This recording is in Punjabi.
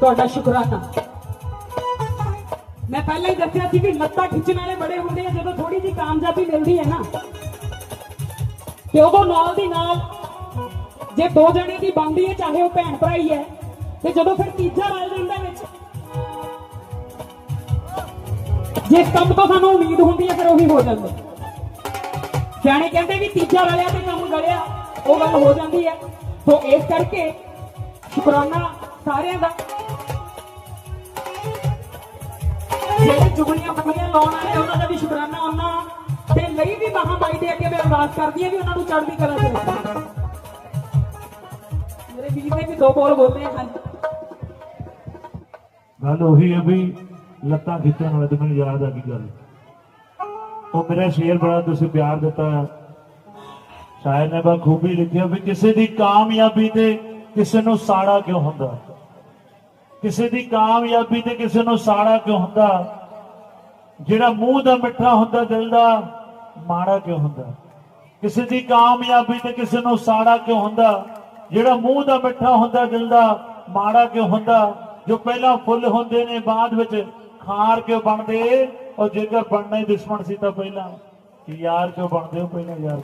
ਤੁਹਾਡਾ ਸ਼ੁਕਰਾਨਾ। ਮੈਂ ਪਹਿਲਾਂ ਹੀ ਦੱਸਿਆ ਸੀ ਕਿ ਲੱਤਾਂ ਖਿੱਚਣ ਵਾਲੇ ਬੜੇ ਹੁੰਦੇ ਆ, ਜਦੋਂ ਥੋੜੀ ਜਿਹੀ ਕਾਮਯਾਬੀ ਮਿਲਦੀ ਹੈ ਨਾ। ਤੇ ਉਦੋਂ ਨਾਲ ਦੀ ਨਾਲ ਜੇ ਦੋ ਜਣੇ ਦੀ ਬਣਦੀ ਹੈ, ਚਾਹੇ ਉਹ ਭੈਣ ਭਰਾ ਹੀ ਹੈ, ਤੇ ਜਦੋਂ ਫਿਰ ਤੀਜਾ ਰਲ ਜਾਂਦਾ ਵਿੱਚ ਜਿਸ ਕੰਮ ਤੋਂ ਸਾਨੂੰ ਉਮੀਦ ਹੁੰਦੀ ਹੈ, ਫਿਰ ਉਹੀ ਹੋ ਜਾਂਦਾ। ਸਿਆਣੇ ਕਹਿੰਦੇ ਵੀ ਤੀਜਾ ਰਲਿਆ ਤੇ ਕੰਮ ਗਲਿਆ ਉਹ ਗੱਲ ਹੋ ਜਾਂਦੀ ਹੈ। ਸੋ ਇਸ ਕਰਕੇ ਸ਼ੁਕਰਾਨਾ ਸਾਰਿਆਂ ਦਾ। ਜਿਹੜੇ ਚੁਗਲੀਆਂ ਫੁਗਲੀਆਂ ਲਾਉਣ ਵਾਲੇ ਉਹਨਾਂ ਦਾ ਵੀ ਸ਼ੁਕਰਾਨਾ ਉਹਨਾਂ ਦੇ ਲਈ ਵੀ ਮਹਾਮਾਈ ਦੇ ਅੱਗੇ ਮੈਂ ਅਰਦਾਸ ਕਰਦੀ ਹਾਂ ਵੀ ਉਹਨਾਂ ਨੂੰ ਚੜ੍ਹਦੀ ਕਲਾ ਚ ਰੱਖਣਾ ਮੇਰੇ ਵੀਰ ਨੇ ਵੀ ਦੋ ਬੋਲ ਬੋਲਦੇ ਆ ਗੱਲ ਉਹੀ ਹੈ ਵੀ ਲੱਤਾਂ ਖਿੱਚਣ ਵਾਲੇ ਤੇ ਮੈਨੂੰ ਯਾਦ ਆ ਗਈ ਗੱਲ। ਉਹ ਮੇਰਾ ਸ਼ੇਰ ਬੜਾ ਤੁਸੀਂ ਪਿਆਰ ਦਿੱਤਾ। ਸ਼ਾਇਰ ਨੇ ਬਖੂਬੀ ਲਿਖਿਆ ਵੀ ਕਿਸੇ ਦੀ ਕਾਮਯਾਬੀ ਤੇ ਕਿਸੇ ਨੂੰ ਸਾੜਾ ਕਿਉਂ ਹੁੰਦਾ? ਕਿਸੇ ਦੀ ਕਾਮਯਾਬੀ ਤੇ ਕਿਸੇ ਨੂੰ ਸਾੜਾ ਕਿਉਂ ਹੁੰਦਾ? ਜਿਹੜਾ ਮੂੰਹ ਦਾ ਮਿੱਠਾ ਹੁੰਦਾ, ਦਿਲ ਦਾ ਮਾੜਾ ਕਿਉਂ ਹੁੰਦਾ? ਕਿਸੇ ਦੀ ਕਾਮਯਾਬੀ ਤੇ ਕਿਸੇ ਨੂੰ ਸਾੜਾ ਕਿਉਂ ਹੁੰਦਾ? ਜਿਹੜਾ ਮੂੰਹ ਦਾ ਮਿੱਠਾ ਹੁੰਦਾ, ਦਿਲ ਦਾ ਮਾੜਾ ਕਿਉਂ ਹੁੰਦਾ? ਜੋ ਪਹਿਲਾਂ ਫੁੱਲ ਹੁੰਦੇ ਨੇ, ਬਾਅਦ ਵਿੱਚ ਖਾਰ ਕਿਉਂ ਬਣਦੇ? ਔਰ ਜੇਕਰ ਬਣਨਾ ਹੀ ਦੁਸ਼ਮਣ ਸੀ ਤਾਂ ਪਹਿਲਾਂ। ਯਾਰ ਕਿਉਂ ਬਣਦੇ ਹੋ? ਪਹਿਲਾਂ ਯਾਰ।